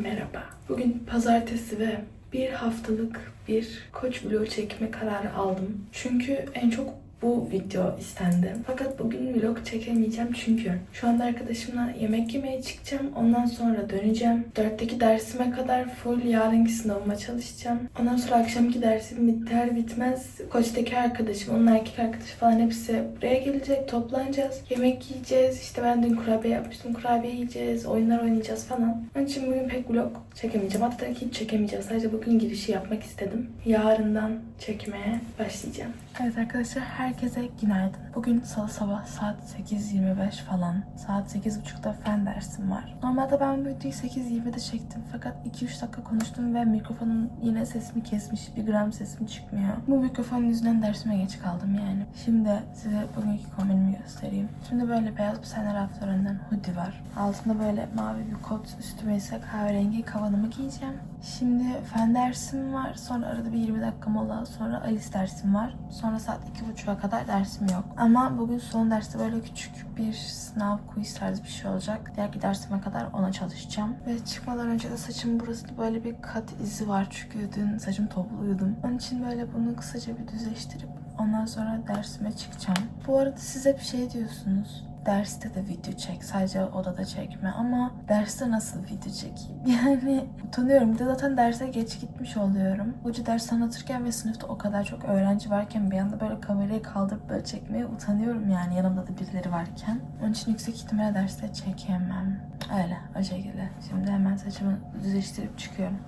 merhaba. Bugün pazartesi ve bir haftalık bir koç vlog çekme kararı aldım. Çünkü en çok bu video istendi. Fakat bugün vlog çekemeyeceğim çünkü şu anda arkadaşımla yemek yemeye çıkacağım. Ondan sonra döneceğim. Dörtteki dersime kadar full yarınki sınavıma çalışacağım. Ondan sonra akşamki dersim biter bitmez. Koçtaki arkadaşım, onun erkek arkadaşı falan hepsi buraya gelecek. Toplanacağız. Yemek yiyeceğiz. İşte ben dün kurabiye yapmıştım. Kurabiye yiyeceğiz. Oyunlar oynayacağız falan. Onun için bugün pek vlog çekemeyeceğim. Hatta hiç çekemeyeceğim. Sadece bugün girişi yapmak istedim. Yarından çekmeye başlayacağım. Evet arkadaşlar herkese günaydın. Bugün salı sabah saat 8.25 falan. Saat 8.30'da fen dersim var. Normalde ben bu videoyu 8.20'de çektim. Fakat 2-3 dakika konuştum ve mikrofonun yine sesimi kesmiş. Bir gram sesim çıkmıyor. Bu mikrofonun yüzünden dersime geç kaldım yani. Şimdi size bugünkü kombinimi göstereyim. Şimdi böyle beyaz bir tane raflarından hoodie var. Altında böyle mavi bir kot, üstüme ise kahverengi kavanımı giyeceğim. Şimdi fen dersim var. Sonra arada bir 20 dakika mola. Sonra Alice dersim var. Sonra saat 2.30'a kadar dersim yok. Ama bugün son derste böyle küçük bir sınav quiz tarzı bir şey olacak. Diğer dersime kadar ona çalışacağım. Ve çıkmadan önce de saçım burası böyle bir kat izi var. Çünkü dün saçım topluyordum. Onun için böyle bunu kısaca bir düzleştirip ondan sonra dersime çıkacağım. Bu arada size bir şey diyorsunuz derste de video çek. Sadece odada çekme ama derste nasıl video çekeyim? Yani utanıyorum. Bir de zaten derse geç gitmiş oluyorum. Hoca ders anlatırken ve sınıfta o kadar çok öğrenci varken bir anda böyle kamerayı kaldırıp böyle çekmeye utanıyorum yani yanımda da birileri varken. Onun için yüksek ihtimalle derste çekemem. Öyle o şekilde. Şimdi hemen saçımı düzleştirip çıkıyorum.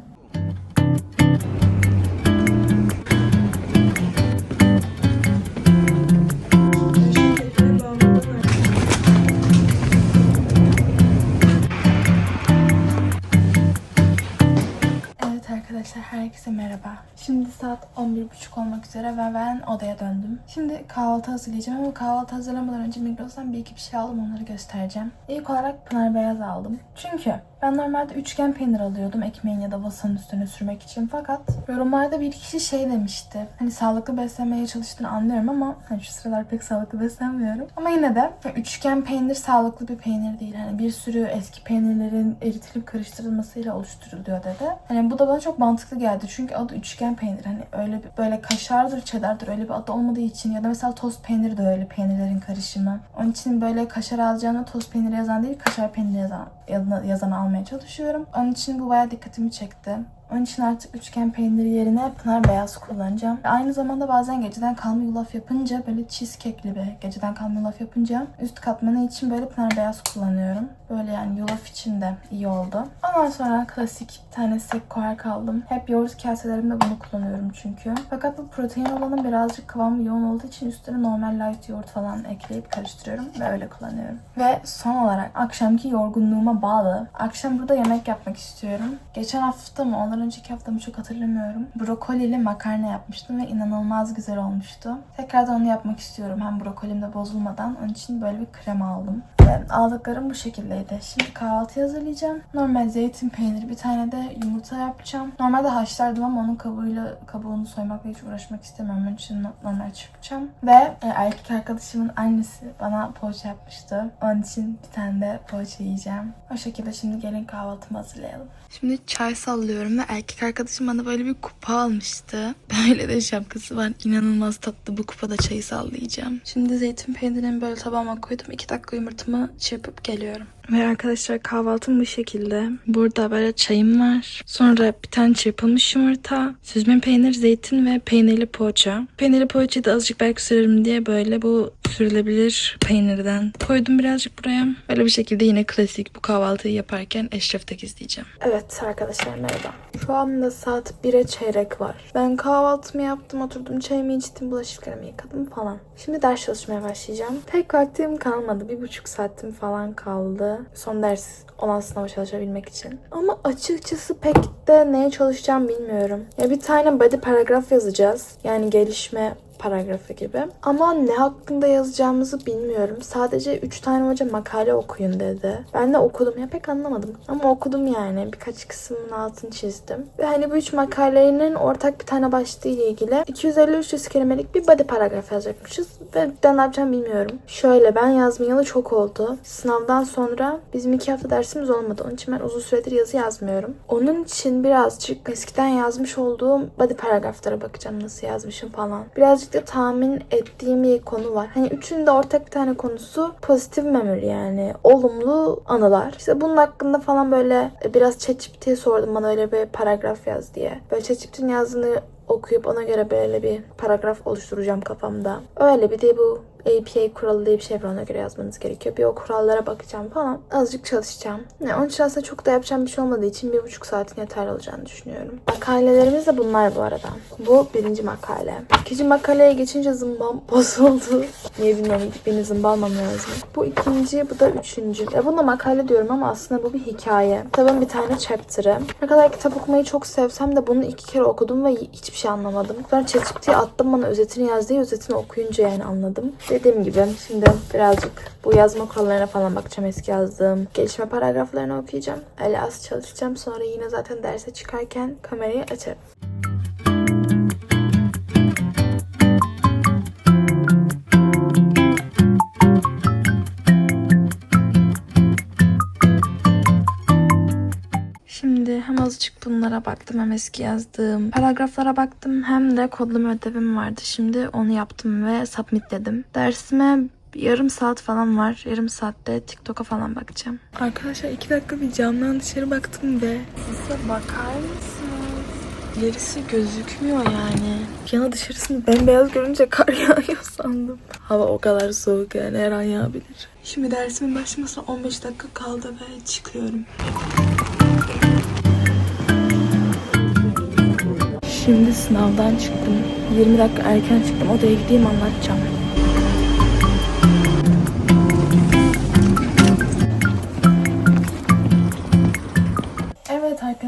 Evet saat 11.30 olmak üzere ve ben odaya döndüm. Şimdi kahvaltı hazırlayacağım ama kahvaltı hazırlamadan önce Migros'tan bir iki bir şey aldım onları göstereceğim. İlk olarak Pınar Beyaz aldım. Çünkü ben normalde üçgen peynir alıyordum ekmeğin ya da wasanın üstüne sürmek için. Fakat yorumlarda bir kişi şey demişti. Hani sağlıklı beslenmeye çalıştığını anlıyorum ama hani şu sıralar pek sağlıklı beslenmiyorum. Ama yine de üçgen peynir sağlıklı bir peynir değil. Hani bir sürü eski peynirlerin eritilip karıştırılmasıyla oluşturuluyor dedi. Hani bu da bana çok mantıklı geldi. Çünkü adı üçgen peynir. Hani öyle bir, böyle kaşardır, çedardır öyle bir adı olmadığı için ya da mesela toz peynir de öyle peynirlerin karışımı. Onun için böyle kaşar alacağına toz peyniri yazan değil, kaşar peyniri yazan, yazan, yazan almaya çalışıyorum. Onun için bu bayağı dikkatimi çekti. Onun için artık üçgen peyniri yerine pınar beyaz kullanacağım. Aynı zamanda bazen geceden kalma yulaf yapınca böyle cheesecake'li bir geceden kalma yulaf yapınca üst katmanı için böyle pınar beyaz kullanıyorum. Böyle yani yulaf için de iyi oldu. Ondan sonra klasik bir tane sek koyar aldım. Hep yoğurt kaselerimde bunu kullanıyorum çünkü. Fakat bu protein olanın birazcık kıvamı yoğun olduğu için üstüne normal light yoğurt falan ekleyip karıştırıyorum ve öyle kullanıyorum. Ve son olarak akşamki yorgunluğuma bağlı. Akşam burada yemek yapmak istiyorum. Geçen hafta mı ondan önceki hafta mı çok hatırlamıyorum. Brokoliyle makarna yapmıştım ve inanılmaz güzel olmuştu. Tekrardan onu yapmak istiyorum. Hem brokolim de bozulmadan. Onun için böyle bir krem aldım. Ve aldıklarım bu şekildeydi. Şimdi kahvaltı hazırlayacağım. Normal zeytin peyniri bir tane de yumurta yapacağım. Normalde haşlardım ama onun kabuğuyla kabuğunu soymakla hiç uğraşmak istemiyorum. Onun için normal çırpacağım. Ve e, erkek arkadaşımın annesi bana poğaça yapmıştı. Onun için bir tane de poğaça yiyeceğim. O şekilde şimdi gelin kahvaltımı hazırlayalım. Şimdi çay sallıyorum ve erkek arkadaşım bana böyle bir kupa almıştı. Böyle de şapkası var. İnanılmaz tatlı. Bu kupada çayı sallayacağım. Şimdi zeytin peynirini böyle tabağıma koydum. 2 dakika yumurtamı çırpıp geliyorum. Ve arkadaşlar kahvaltım bu şekilde. Burada böyle çayım var. Sonra bir tane çırpılmış yumurta, süzme peynir, zeytin ve peynirli poğaça. Peynirli poğaçayı da azıcık belki sürerim diye böyle bu sürülebilir peynirden koydum birazcık buraya. Böyle bir şekilde yine klasik bu kahvaltıyı yaparken Eşref'te izleyeceğim. Evet arkadaşlar merhaba. Şu anda saat 1'e çeyrek var. Ben kahvaltımı yaptım, oturdum çayımı içtim, bulaşıklarımı yıkadım falan. Şimdi ders çalışmaya başlayacağım. Pek vaktim kalmadı. Bir buçuk saatim falan kaldı. Son ders olan sınava çalışabilmek için. Ama açıkçası pek de neye çalışacağım bilmiyorum. Ya bir tane body paragraf yazacağız. Yani gelişme paragrafı gibi. Ama ne hakkında yazacağımızı bilmiyorum. Sadece 3 tane hoca makale okuyun dedi. Ben de okudum ya pek anlamadım. Ama okudum yani. Birkaç kısmının altını çizdim. Ve hani bu üç makalenin ortak bir tane başlığı ile ilgili 250-300 kelimelik bir body paragraf yazacakmışız. Ve ben ne yapacağım bilmiyorum. Şöyle ben yazmayalı çok oldu. Sınavdan sonra bizim iki hafta dersimiz olmadı. Onun için ben uzun süredir yazı yazmıyorum. Onun için birazcık eskiden yazmış olduğum body paragraflara bakacağım nasıl yazmışım falan. Birazcık da tahmin ettiğim bir konu var. Hani üçünün de ortak bir tane konusu pozitif memory yani olumlu anılar. İşte bunun hakkında falan böyle biraz ChatGPT'ye sordum bana öyle bir paragraf yaz diye. Böyle ChatGPT'nin yazdığını okuyup ona göre böyle bir paragraf oluşturacağım kafamda. Öyle bir de bu APA kuralı diye bir şey var ona göre yazmanız gerekiyor. Bir o kurallara bakacağım falan. Azıcık çalışacağım. Yani onun için aslında çok da yapacağım bir şey olmadığı için bir buçuk saatin yeterli olacağını düşünüyorum. Makalelerimiz de bunlar bu arada. Bu birinci makale. İkinci makaleye geçince zımbam bozuldu. Niye bilmiyorum. Beni zımbalmam lazım. Bu ikinci, bu da üçüncü. Ya buna makale diyorum ama aslında bu bir hikaye. Kitabın bir tane chapter'ı. Ne kadar kitap okumayı çok sevsem de bunu iki kere okudum ve hiçbir şey anlamadım. Sonra ChatGPT'ye attım bana özetini yazdığı özetini okuyunca yani anladım. Dediğim gibi şimdi birazcık bu yazma kurallarına falan bakacağım. Eski yazdığım gelişme paragraflarını okuyacağım. Öyle az çalışacağım. Sonra yine zaten derse çıkarken kamerayı açarım. Bunlara baktım hem eski yazdığım paragraflara baktım hem de kodlama ödevim vardı. Şimdi onu yaptım ve submit dedim. Dersime yarım saat falan var. Yarım saatte TikTok'a falan bakacağım. Arkadaşlar iki dakika bir camdan dışarı baktım ve size bakar mısınız? İlerisi gözükmüyor yani. Yana dışarısını bembeyaz görünce kar yağıyor sandım. Hava o kadar soğuk yani her an yağabilir. Şimdi dersimin başlamasına 15 dakika kaldı ve çıkıyorum. Şimdi sınavdan çıktım. 20 dakika erken çıktım. Odaya gideyim anlatacağım.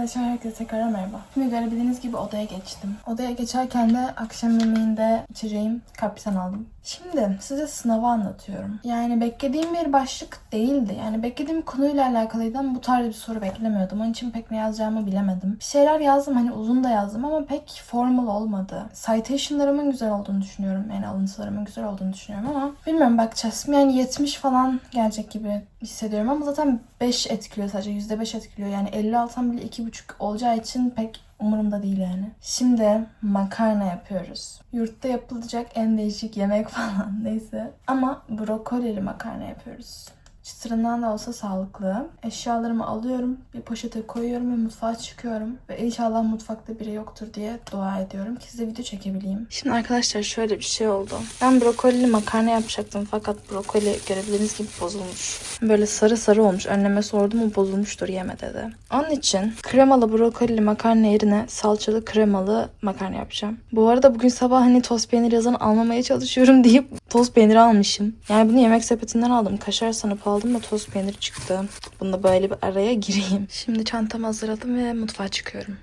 Arkadaşlar herkese tekrar merhaba. Şimdi görebildiğiniz gibi odaya geçtim. Odaya geçerken de akşam yemeğinde içeceğim kapitan aldım. Şimdi size sınavı anlatıyorum. Yani beklediğim bir başlık değildi. Yani beklediğim konuyla alakalıydı ama bu tarz bir soru beklemiyordum. Onun için pek ne yazacağımı bilemedim. Bir şeyler yazdım hani uzun da yazdım ama pek formal olmadı. Citation'larımın güzel olduğunu düşünüyorum. Yani alıntılarımın güzel olduğunu düşünüyorum ama bilmiyorum bakacağız. Yani 70 falan gelecek gibi hissediyorum ama zaten 5 etkiliyor sadece %5 etkiliyor. Yani 50 alsam bile 2,5 olacağı için pek umurumda değil yani. Şimdi makarna yapıyoruz. Yurtta yapılacak en değişik yemek falan neyse. Ama brokolili makarna yapıyoruz. Çıtırından da olsa sağlıklı. Eşyalarımı alıyorum, bir poşete koyuyorum ve mutfağa çıkıyorum. Ve inşallah mutfakta biri yoktur diye dua ediyorum ki size video çekebileyim. Şimdi arkadaşlar şöyle bir şey oldu. Ben brokolili makarna yapacaktım fakat brokoli görebildiğiniz gibi bozulmuş. Böyle sarı sarı olmuş. Anneme sordum o bozulmuştur yeme dedi. Onun için kremalı brokolili makarna yerine salçalı kremalı makarna yapacağım. Bu arada bugün sabah hani toz peynir yazan almamaya çalışıyorum deyip toz peyniri almışım. Yani bunu yemek sepetinden aldım. Kaşar sanıp aldım da toz peynir çıktı. Bunu da böyle bir araya gireyim. Şimdi çantamı hazırladım ve mutfağa çıkıyorum.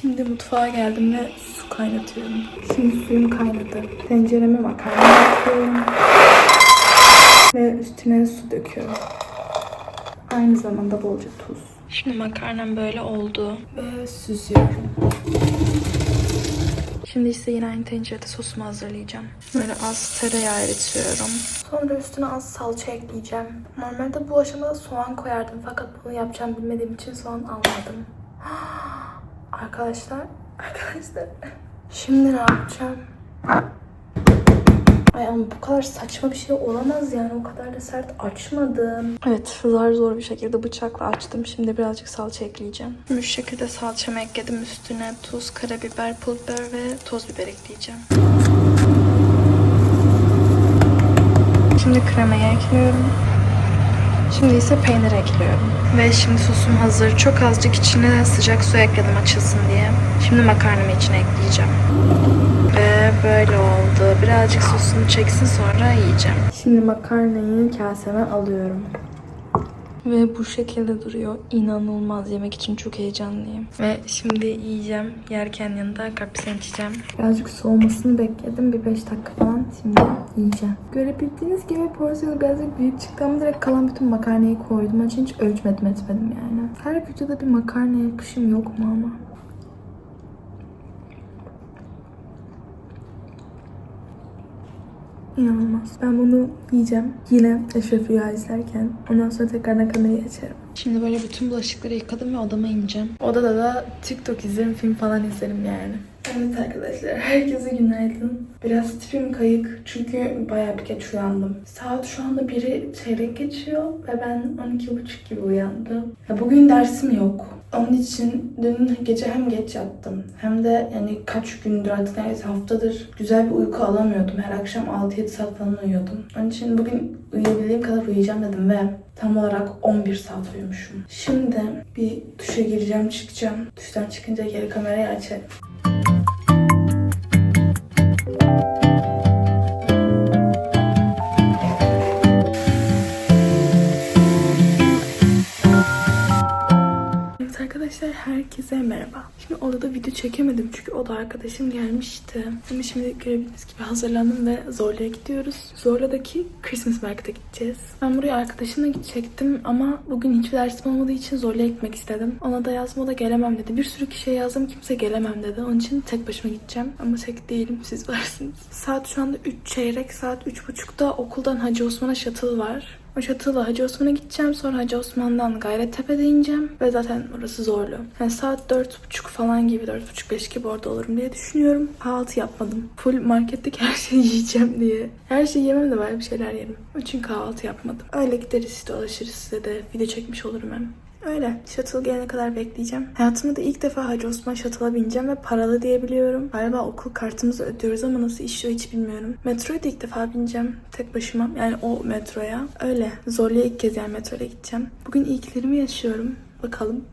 Şimdi mutfağa geldim ve su kaynatıyorum. Şimdi suyum kaynadı. Tencereme makarna yapıyorum. Ve üstüne su döküyorum. Aynı zamanda bolca tuz. Şimdi makarnam böyle oldu. Ve süzüyorum. Şimdi ise yine aynı tencerede sosumu hazırlayacağım. Böyle az tereyağı eritiyorum. Sonra üstüne az salça ekleyeceğim. Normalde bu aşamada soğan koyardım fakat bunu yapacağım bilmediğim için soğan almadım. Arkadaşlar, arkadaşlar. Şimdi ne yapacağım? Ay ama bu kadar saçma bir şey olamaz yani. O kadar da sert açmadım. Evet zar zor bir şekilde bıçakla açtım. Şimdi birazcık salça ekleyeceğim. Bu şekilde salçamı ekledim. Üstüne tuz, karabiber, pul biber ve toz biber ekleyeceğim. Şimdi kremayı ekliyorum. Şimdi ise peynir ekliyorum. Ve şimdi sosum hazır. Çok azıcık içine sıcak su ekledim açılsın diye. Şimdi makarnamı içine ekleyeceğim. Ve böyle oldu. Birazcık sosunu çeksin sonra yiyeceğim. Şimdi makarnayı kaseme alıyorum. Ve bu şekilde duruyor. İnanılmaz. Yemek için çok heyecanlıyım. Ve şimdi yiyeceğim. Yerken yanında kaprisini içeceğim. Birazcık soğumasını bekledim. Bir 5 dakika falan. Şimdi yiyeceğim. Görebildiğiniz gibi porsiyonu birazcık büyük çıktı ama direkt kalan bütün makarnayı koydum. Onun hiç ölçmedim etmedim yani. Her videoda bir makarna yapışım yok mu ama? İnanılmaz. Ben bunu yiyeceğim. Yine Eşref Rüya izlerken. Ondan sonra tekrardan kamerayı açarım. Şimdi böyle bütün bulaşıkları yıkadım ve odama ineceğim. Odada da TikTok izlerim, film falan izlerim yani. Evet arkadaşlar, herkese günaydın. Biraz tipim kayık çünkü bayağı bir geç uyandım. Saat şu anda biri çeyrek geçiyor ve ben 12.30 gibi uyandım. Ya bugün dersim yok. Onun için dün gece hem geç yattım hem de yani kaç gündür artık neredeyse haftadır güzel bir uyku alamıyordum. Her akşam 6-7 saat falan uyuyordum. Onun için bugün uyuyabildiğim kadar uyuyacağım dedim ve tam olarak 11 saat uyumuşum. Şimdi bir duşa gireceğim çıkacağım. Duştan çıkınca geri kamerayı açarım. Arkadaşlar herkese merhaba. Şimdi odada video çekemedim çünkü oda arkadaşım gelmişti. Ama şimdi görebildiğiniz gibi hazırlandım ve Zorlu'ya gidiyoruz. Zorlu'daki Christmas Market'a gideceğiz. Ben buraya arkadaşımla gidecektim ama bugün hiçbir dersim olmadığı için Zorlu'ya gitmek istedim. Ona da yazma da gelemem dedi. Bir sürü kişiye yazdım kimse gelemem dedi. Onun için tek başıma gideceğim. Ama tek değilim siz varsınız. Saat şu anda 3 çeyrek saat 3.30'da okuldan Hacı Osman'a shuttle var. O shuttle'la Hacı Osman'a gideceğim. Sonra Hacı Osman'dan Gayrettepe'de ineceğim. Ve zaten orası zorlu. Yani saat 4.30 falan gibi, 4.30-5 gibi orada olurum diye düşünüyorum. Kahvaltı yapmadım. Full marketteki her şeyi yiyeceğim diye. Her şeyi yemem de böyle bir şeyler yerim. Onun için kahvaltı yapmadım. Öyle gideriz dolaşırız size de video çekmiş olurum hem. Öyle. Shuttle gelene kadar bekleyeceğim. Hayatımda da ilk defa Hacı Osman Shuttle'a bineceğim ve paralı diyebiliyorum. Galiba okul kartımızı ödüyoruz ama nasıl işliyor hiç bilmiyorum. Metroya da ilk defa bineceğim. Tek başıma. Yani o metroya. Öyle. Zorlu'ya ilk kez yani metroya gideceğim. Bugün ilklerimi yaşıyorum. Bakalım.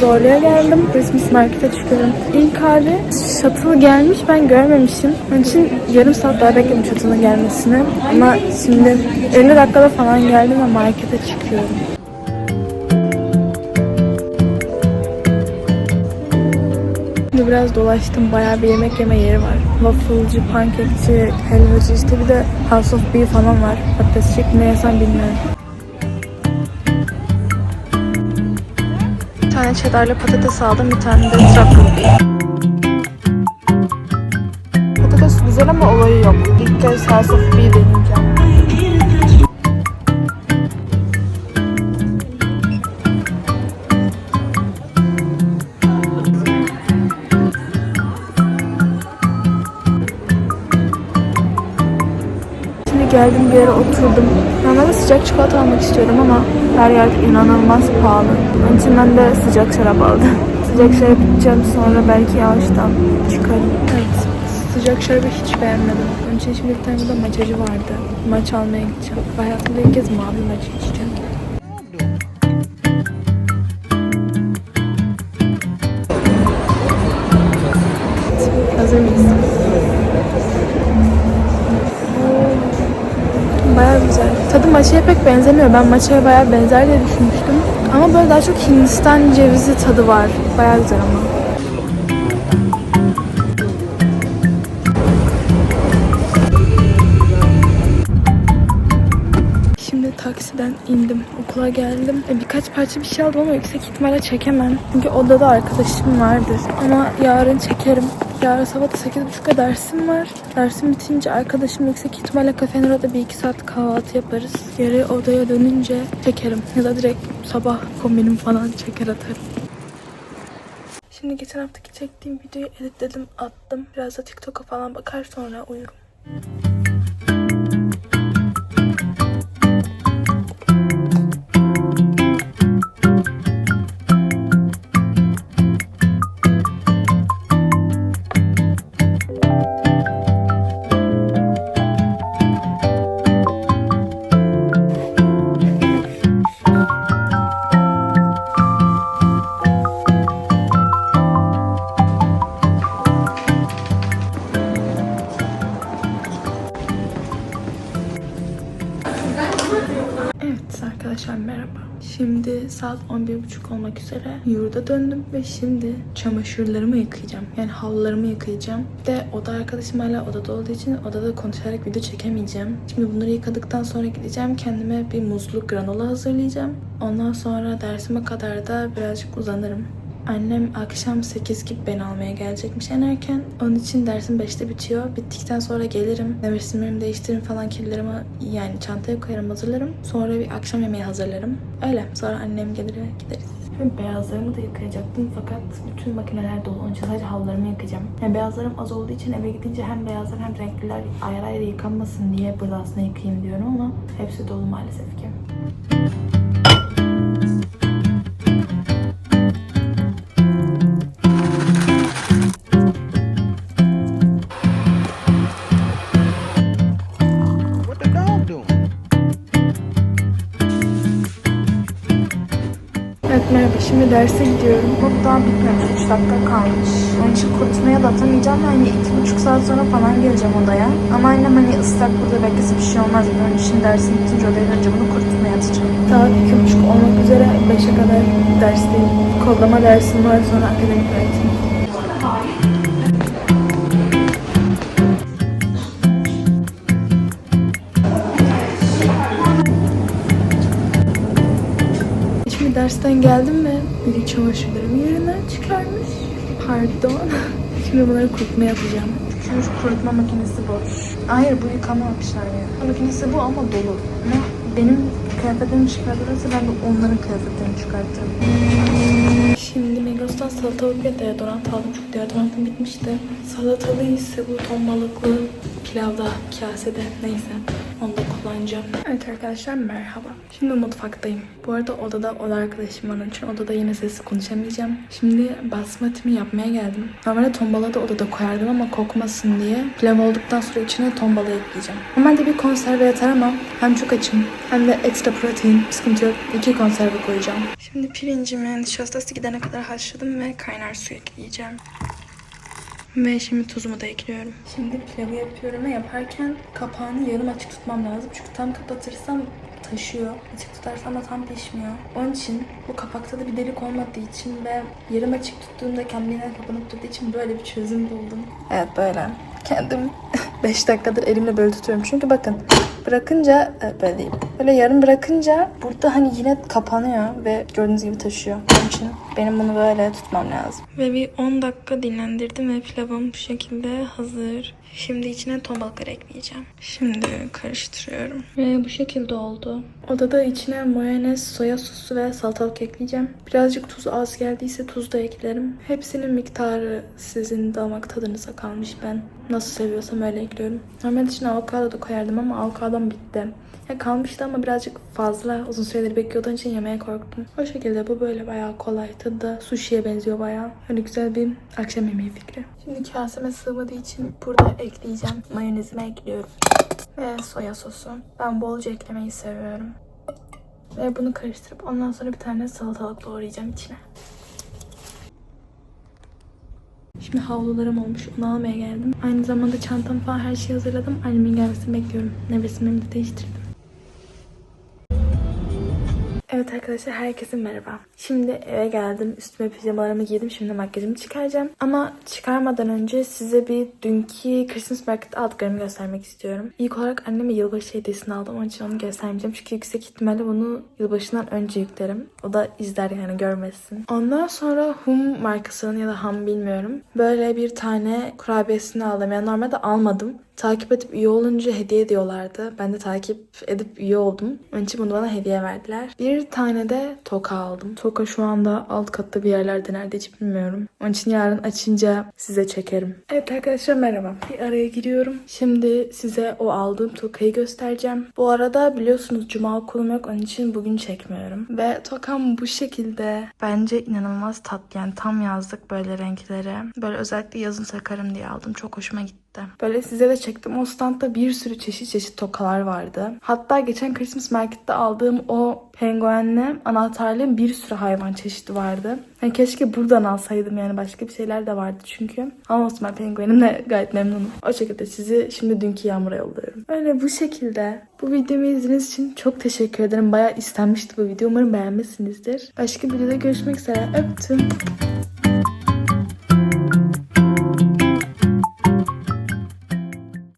Zorlu'ya geldim. Christmas Market'e çıkıyorum. İlk hali shuttle gelmiş ben görmemişim. Onun için yarım saat daha bekledim shuttle'ın gelmesini. Ama şimdi 50 dakikada falan geldim ve markete çıkıyorum. Şimdi biraz dolaştım. Bayağı bir yemek yeme yeri var. Wafflecı, pankekçi, helvacı işte bir de House of Bee falan var. Patates şeklinde yesem bilmiyorum. Tane cheddarlı patates aldım. Bir tane de truffle. Patates güzel ama olayı yok. İlk kez House of Bee geldim bir yere oturdum. Normalde sıcak çikolata almak istiyorum ama her yer inanılmaz pahalı. Onun için ben de sıcak şarap aldım. sıcak şarap içeceğim sonra belki yavaştan çıkarım. Evet. Sıcak şarabı hiç beğenmedim. Onun için şimdi bir tane burada maçacı vardı. Maç almaya gideceğim. Hayatımda ilk kez mavi maçı içeceğim. Maçaya pek benzemiyor. Ben maçaya baya benzer diye düşünmüştüm. Ama böyle daha çok Hindistan cevizi tadı var. Baya güzel ama. Şimdi taksiden indim. Okula geldim. E, birkaç parça bir şey aldım ama yüksek ihtimalle çekemem. Çünkü odada arkadaşım vardır. Ama yarın çekerim. Yarın sabah da 8.30'da dersim var. Dersim bitince arkadaşım yüksek ihtimalle kafenin orada bir iki saat kahvaltı yaparız. Geri odaya dönünce çekerim. Ya da direkt sabah kombinim falan çeker atarım. Şimdi geçen haftaki çektiğim videoyu editledim, attım. Biraz da TikTok'a falan bakar sonra uyurum. 11.30 olmak üzere yurda döndüm ve şimdi çamaşırlarımı yıkayacağım. Yani havlularımı yıkayacağım. Bir de oda arkadaşım hala odada olduğu için odada konuşarak video çekemeyeceğim. Şimdi bunları yıkadıktan sonra gideceğim. Kendime bir muzlu granola hazırlayacağım. Ondan sonra dersime kadar da birazcık uzanırım. Annem akşam 8 gibi beni almaya gelecekmiş en erken. Onun için dersim 5'te bitiyor. Bittikten sonra gelirim. Nevresimlerimi değiştiririm falan kirlerimi yani çantaya koyarım hazırlarım. Sonra bir akşam yemeği hazırlarım. Öyle. Sonra annem gelir gideriz. Şimdi beyazlarımı da yıkayacaktım fakat bütün makineler dolu. Onun için sadece havlularımı yıkayacağım. Yani beyazlarım az olduğu için eve gidince hem beyazlar hem renkliler ayrı ayrı yıkanmasın diye burada aslında yıkayayım diyorum ama hepsi dolu maalesef ki. What derse gidiyorum. Hop daha bitmemiş 3 dakika kalmış. Onun için kurutmaya da atamayacağım. Yani iki buçuk saat sonra falan geleceğim odaya. Ama annem hani ıslak burada beklese bir şey olmaz. Onun için dersin bitince odaya dönünce bunu kurutmaya atacağım. Saat iki buçuk olmak üzere 5'e kadar dersteyim. Kodlama dersim var sonra akademik öğretim. Dersten geldim ve biri çamaşırlarımı yerinden çıkarmış. Pardon. Şimdi bunları kurutmaya yapacağım. Çünkü kurutma makinesi boş. Hayır bu yıkamamışlar ya. Makinesi bu ama dolu. Ama benim kıyafetlerimi çıkartırsa ben de onların kıyafetlerini çıkartırım. Şimdi Migros'tan salatalık ve deodorant aldım. Çünkü deodorantım bitmişti. Salatalığı ise bu ton balıklı pilavda, kasede neyse. Kullanacağım. Evet arkadaşlar merhaba. Şimdi mutfaktayım. Bu arada odada oda arkadaşım var için odada yine sesli konuşamayacağım. Şimdi basmatimi yapmaya geldim. Normalde ton balığı da odada koyardım ama kokmasın diye. Pilav olduktan sonra içine ton balığı ekleyeceğim. Normalde bir konserve yeter ama hem çok açım hem de ekstra protein sıkıntı yok. İki konserve koyacağım. Şimdi pirincimi nişastası gidene kadar haşladım ve kaynar su ekleyeceğim. Ve şimdi tuzumu da ekliyorum. Şimdi pilavı yapıyorum ve yaparken kapağını yarım açık tutmam lazım. Çünkü tam kapatırsam taşıyor. Açık tutarsam da tam pişmiyor. Onun için bu kapakta da bir delik olmadığı için ve yarım açık tuttuğumda kendiliğinden kapanıp durduğu için böyle bir çözüm buldum. Evet böyle. Kendim 5 dakikadır elimle böyle tutuyorum. Çünkü bakın bırakınca evet, böyle değil. Böyle yarım bırakınca burada hani yine kapanıyor ve gördüğünüz gibi taşıyor. İçin benim bunu böyle tutmam lazım. Ve bir 10 dakika dinlendirdim ve pilavım bu şekilde hazır. Şimdi içine ton balıkları ekleyeceğim. Şimdi karıştırıyorum. Ve bu şekilde oldu. Odada içine mayonez, soya sosu ve salatalık ekleyeceğim. Birazcık tuz az geldiyse tuz da eklerim. Hepsinin miktarı sizin damak tadınıza kalmış. Ben nasıl seviyorsam öyle ekliyorum. Normalde içine avokado da koyardım ama avokadom bitti. Ya kalmıştı ama birazcık fazla uzun süredir bekliyordum için yemeye korktum. O şekilde bu böyle bayağı kolay. Tadı da sushi'ye benziyor bayağı. Öyle güzel bir akşam yemeği fikri. Şimdi kaseme sığmadığı için burada ekleyeceğim. Mayonezimi ekliyorum. Ve soya sosu. Ben bolca eklemeyi seviyorum. Ve bunu karıştırıp ondan sonra bir tane salatalık doğrayacağım içine. Şimdi havlularım olmuş. Onu almaya geldim. Aynı zamanda çantam falan her şeyi hazırladım. Annemin gelmesini bekliyorum. Nevresimlerimi de değiştirdim. Evet arkadaşlar herkese merhaba. Şimdi eve geldim. Üstüme pijamalarımı giydim. Şimdi makyajımı çıkaracağım. Ama çıkarmadan önce size bir dünkü Christmas Market'te aldıklarımı göstermek istiyorum. İlk olarak anneme yılbaşı hediyesini aldım. Onun için onu göstermeyeceğim. Çünkü yüksek ihtimalle bunu yılbaşından önce yüklerim. O da izler yani görmesin. Ondan sonra Hum markasının ya da Hum bilmiyorum. Böyle bir tane kurabiyesini aldım. Yani normalde almadım. Takip edip üye olunca hediye ediyorlardı. Ben de takip edip üye oldum. Onun için bunu bana hediye verdiler. Bir tane de toka aldım. Toka şu anda alt katta bir yerlerde nerede hiç bilmiyorum. Onun için yarın açınca size çekerim. Evet arkadaşlar merhaba. Bir araya giriyorum. Şimdi size o aldığım tokayı göstereceğim. Bu arada biliyorsunuz cuma okulum yok. Onun için bugün çekmiyorum. Ve tokam bu şekilde. Bence inanılmaz tatlı. Yani tam yazlık böyle renkleri. Böyle özellikle yazın takarım diye aldım. Çok hoşuma gitti. Gerçekten. Böyle size de çektim. O standta bir sürü çeşit çeşit tokalar vardı. Hatta geçen Christmas Market'te aldığım o penguenle anahtarlığın bir sürü hayvan çeşidi vardı. Yani keşke buradan alsaydım yani başka bir şeyler de vardı çünkü. Ama olsun ben penguenimle gayet memnunum. O şekilde sizi şimdi dünkü yağmura yolluyorum. Öyle bu şekilde. Bu videomu izlediğiniz için çok teşekkür ederim. Bayağı istenmişti bu video. Umarım beğenmişsinizdir. Başka bir videoda görüşmek üzere. Öptüm.